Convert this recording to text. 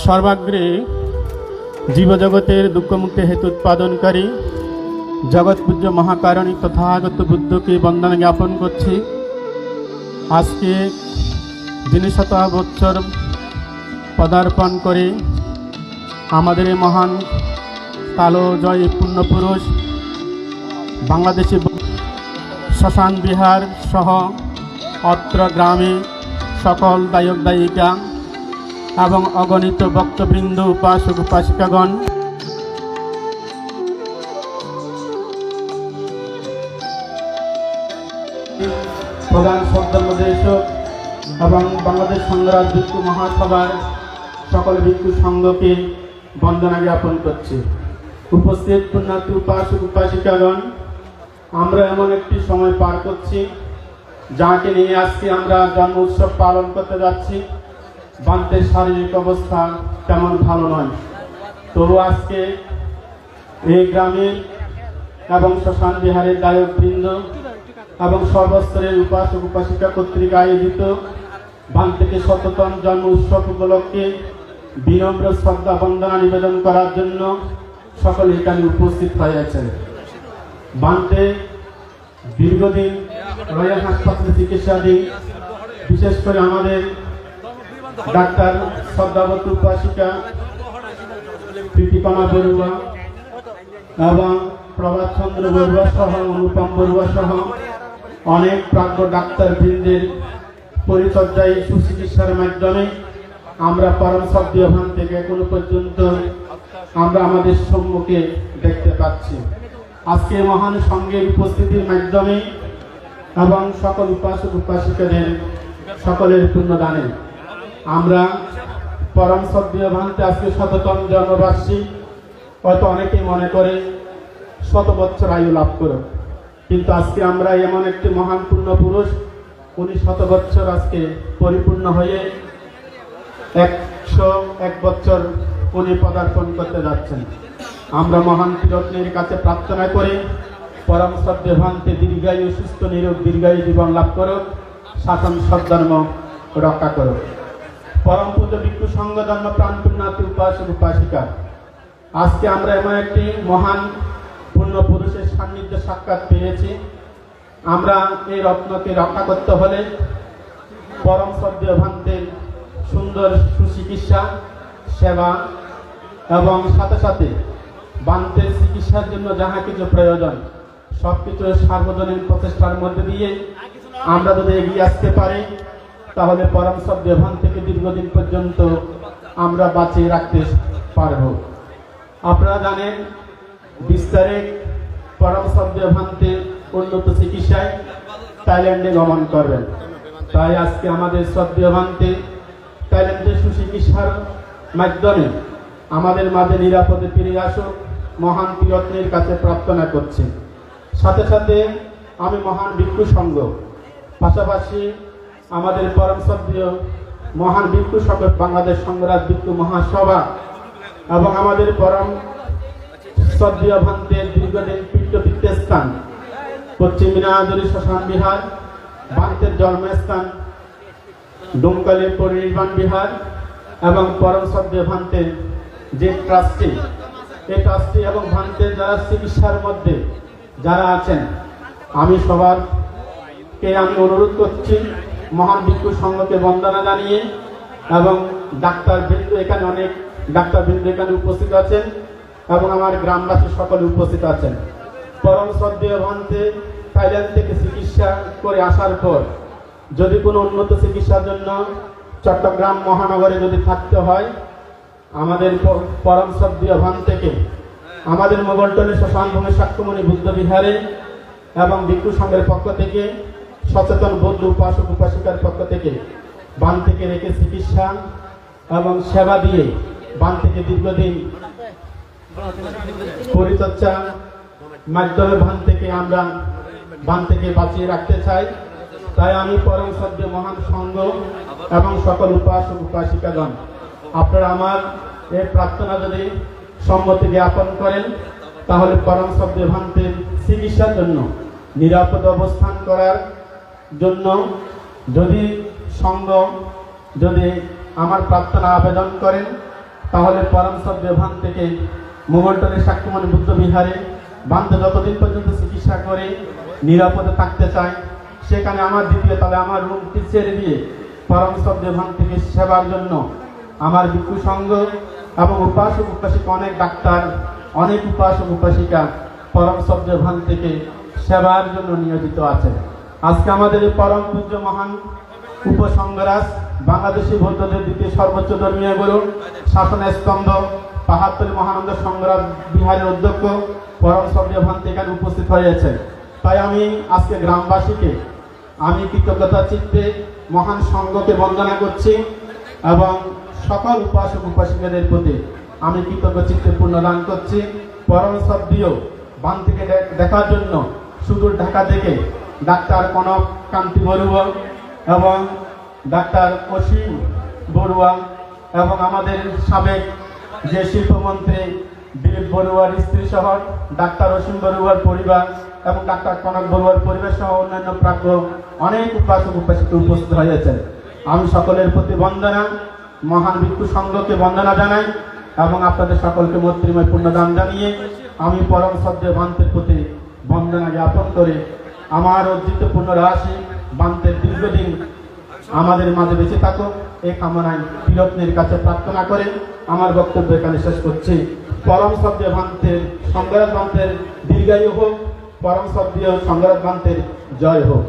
সর্বাগ্রে জীবজগতের দুঃখমুক্তি হেতু উৎপাদনকারী জগৎপূজ্য মহাকারণী তথাগত বুদ্ধকে বন্দনা জ্ঞাপন করছি। আজকে যিনি শত বৎসর পদার্পণ করে আমাদের মহান কালো জয় পুণ্যপুরুষ বাংলাদেশি শ্মশান বিহার সহ অত্র গ্রামে সকল দায়ক দায়িকা এবং অগণিত ভক্তবৃন্দ, উপাসক, উপাসিকাগণ। প্রধান শ্রদ্ধামদেশক এবং বাংলাদেশ সংগ্রাম ভিক্ষু মহাসভার সকল ভিক্ষু সংঘকে বন্দনা জ্ঞাপন করছি। উপস্থিত পুণ্যার্থী, উপাসক, উপাসিকাগণ, আমরা এমন একটি সময় পার করছি, যাকে নিয়ে আজকে আমরা জন্ম উৎসব পালন করতে যাচ্ছি। বান্তের শারীরিক অবস্থা তেমন ভালো নয়। তবু আজকে এই গ্রামের এবং শ্মশান বিহারের গায়ক বৃন্দ এবং সর্বস্তরের উপাসক উপাসিকা কর্তৃক আয়োজিত বান থেকে শততম জন্ম উৎসব উপলক্ষে বিনম্র শ্রদ্ধা বন্দনা নিবেদন করার জন্য সকলে এখানে উপস্থিত হয়েছেন বানতে দীর্ঘদিন রয়্যাল হাসপাতালে চিকিৎসাধীন, বিশেষ করে আমাদের ডাক্তার শ্রদ্ধাবত উপাসিকা প্রীতিকণা বড়ুয়া এবং প্রভাত চন্দ্র বড়ুয়া সহ, অনুপম বড়ুয়া সহ অনেক প্রাজ্ঞ ডাক্তার বৃন্দের পরিচর্যায় সুচিকিৎসার মাধ্যমে আমরা পরম সদ্যভান থেকে এখনও পর্যন্ত আমরা আমাদের সম্মুখে দেখতে পাচ্ছি। আজকে মহান সঙ্গের উপস্থিতির মাধ্যমে এবং সকল উপাসক উপাসিকাদের সকলের পুণ্যদানে আমরা পরম সদ্য ভান্তে আজকে শততম জন্মবার্ষিক হয়তো অনেকেই মনে করে শত বছর আয়ু লাভ করো। কিন্তু আজকে আমরা এমন একটি মহান পূর্ণ পুরুষ, উনি শত বছর আজকে পরিপূর্ণ হয়ে একশো এক বছর উনি পদার্পণ করতে যাচ্ছেন। আমরা মহান তিরত্নের কাছে প্রার্থনা করি, পরম সদ্যভান্তে দীর্ঘায়ু, সুস্থ, নিরোগ, দীর্ঘায়ু জীবন লাভ করো শাসন সদ্ধর্ম রক্ষা করো পরম পূজ্য ভিক্ষু সংঘ ধর্ম প্রাণপূর্ণাতি উপাসক আজকে আমরা এমন একটি মহান পূর্ণ পুরুষের সান্নিধ্য সাক্ষাৎ পেয়েছি। আমরা এই রত্নকে রক্ষা করতে হলে পরম সদ্য ভান্তের সুন্দর সুচিকিৎসা, সেবা এবং সাথে সাথে বান্তের চিকিৎসার জন্য যাহা কিছু প্রয়োজন সব কিছু সার্বজনীন প্রচেষ্টার মধ্যে দিয়ে আমরা যদি এগিয়ে আসতে পারি তাহলে পরম শব্দ ভান থেকে দীর্ঘদিন পর্যন্ত আমরা বাঁচিয়ে রাখতে পারব। আপনারা জানেন বিশ তারিখ পরম শব্দ ভান্তে উন্নত চিকিৎসায় থাইল্যান্ডে গমন করবেন। তাই আজকে আমাদের শ্রদ্ধেয় ভান্তে থাইল্যান্ডের সুচিকিৎসার মাধ্যমে আমাদের মাঝে নিরাপদে ফিরে আসুক মহান তিরত্নের কাছে প্রার্থনা করছি। সাথে সাথে আমি মহান ভিক্ষু সংঘ পাশাপাশি আমাদের পরম শ্রদ্ধেয় মহান ভিক্ষু সংঘ বাংলাদেশ সংগ্রাম ভিক্ষু মহাসভা এবং আমাদের পরম শ্রদ্ধেয় ভান্তের দীর্ঘদিন পীঠপিত্ত স্থান, পশ্চিম মিনাদুরি শ্মশান বিহার ভান্তের জন্মস্থান, ডোমকালী পরিনির্বাণ বিহার এবং পরম শ্রদ্ধেয় ভান্তের যে ট্রাস্টি, এই ট্রাস্টি এবং ভান্তের যারা চিকিৎসার মধ্যে যারা আছেন, আমি সবার কে আমি অনুরোধ করছি মহান ভিক্ষু সংঘকে বন্দনা জানিয়ে এবং ডাক্তার বৃন্দ এখানে অনেক ডাক্তার বৃন্দ এখানে উপস্থিত আছেন এবং আমার গ্রামবাসী সকলে উপস্থিত আছেন। পরম শ্রদ্ধেয় ভান্তে থাইল্যান্ড থেকে চিকিৎসা করে আসার পর যদি কোনো উন্নত চিকিৎসার জন্য চট্টগ্রাম মহানগরে যদি থাকতে হয়, আমাদের পরম শ্রদ্ধেয় ভান থেকে আমাদের মোগলটনে শ্মশান ভূমি সাক্ষ্যমণি বুদ্ধ বিহারে এবং ভিক্ষু সংঘের পক্ষ থেকে সচেতন বৌদ্ধ উপাসক উপাসিকার পক্ষ থেকে বান থেকে রেখে চিকিৎসা এবং সেবা দিয়ে বান থেকে দীর্ঘদিন পরিচর্যা মাধ্যমে বান থেকে আমরা বান থেকে বাঁচিয়ে রাখতে চাই। তাই আমি পরম সদ্য মহান সংঘ এবং সকল উপাসক উপাসিকাগণ আপনারা আমার এই প্রার্থনা যদি সম্মতি জ্ঞাপন করেন, তাহলে পরম শব্দ ভান্তের চিকিৎসার জন্য নিরাপদ অবস্থান করার জন্য যদি সংঘ যদি আমার প্রার্থনা আবেদন করেন, তাহলে পরম সভ্য ভান থেকে মোগলটনের সাক্ষীমণি বুদ্ধ বিহারে বান্ধে যতদিন পর্যন্ত চিকিৎসা করে নিরাপদে থাকতে চায়, সেখানে আমার দ্বিতীয় তলে আমার রুমটি ছেড়ে দিয়ে পরম সভ্য ভান থেকে সেবার জন্য আমার ভিক্ষু সংঘ এবং উপাসক উপাসিকা, অনেক ডাক্তার, অনেক উপাসক উপাসিকা পরম সভ্য ভান থেকে সেবার জন্য নিয়োজিত আছেন। আজকে আমাদের পরম পূজ্য মহান উপসংঘরাজ বাংলাদেশি বৌদ্ধদের দ্বিতীয় সর্বোচ্চ ধর্মীয় গুরু শাসনের স্তম্ভ পাহাড়তলী মহানন্দ সংগ্রাম বিহারের অধ্যক্ষ, পরম সভ্য ভান থেকে এখানে উপস্থিত হয়েছে। তাই আমি আজকে গ্রামবাসীকে, আমি কৃতজ্ঞতা চিত্তে মহান সংঘকে বন্দনা করছি এবং সকল উপাসক উপাসিকাদের প্রতি আমি কৃতজ্ঞ চিত্তে পূর্ণদান করছি। পরম সভ্য, বান থেকে দে- দেখার জন্য সুদূর ঢাকা থেকে ডাক্তার কনক কান্তি বড়ুয়া এবং ডাক্তার অসীম বড়ুয়া এবং আমাদের সাবেক যে শিল্পমন্ত্রী দিলীপ বড়ুয়ার স্ত্রী সহ ডাক্তার অসীম বড়ুয়ার পরিবার এবং ডাক্তার কনক বড়ুয়ার পরিবার সহ অন্যান্য প্রাজ্ঞ অনেক উপাসক উপাসিত উপস্থিত হয়েছেন। আমি সকলের প্রতি বন্দনা, মহান ভিক্ষু সংঘকে বন্দনা জানাই এবং আপনাদের সকলকে মৈত্রীময় পূর্ণদান জানিয়ে আমি পরম সদ্য ভান্তের প্রতি বন্দনা জ্ঞাপন করে আমার অর্জিত পুনরাশি রাশি বান্তের দীর্ঘদিন আমাদের মাঝে বেঁচে থাকো। এই কামনায় তিরত্নের কাছে প্রার্থনা করে আমার বক্তব্য এখানে শেষ করছি। পরম শব্দে ভান্তের সংগ্রাম ভান্তের দীর্ঘায়ু হোক, পরম শব্দীয় সংগ্রাম ভান্তের জয় হোক।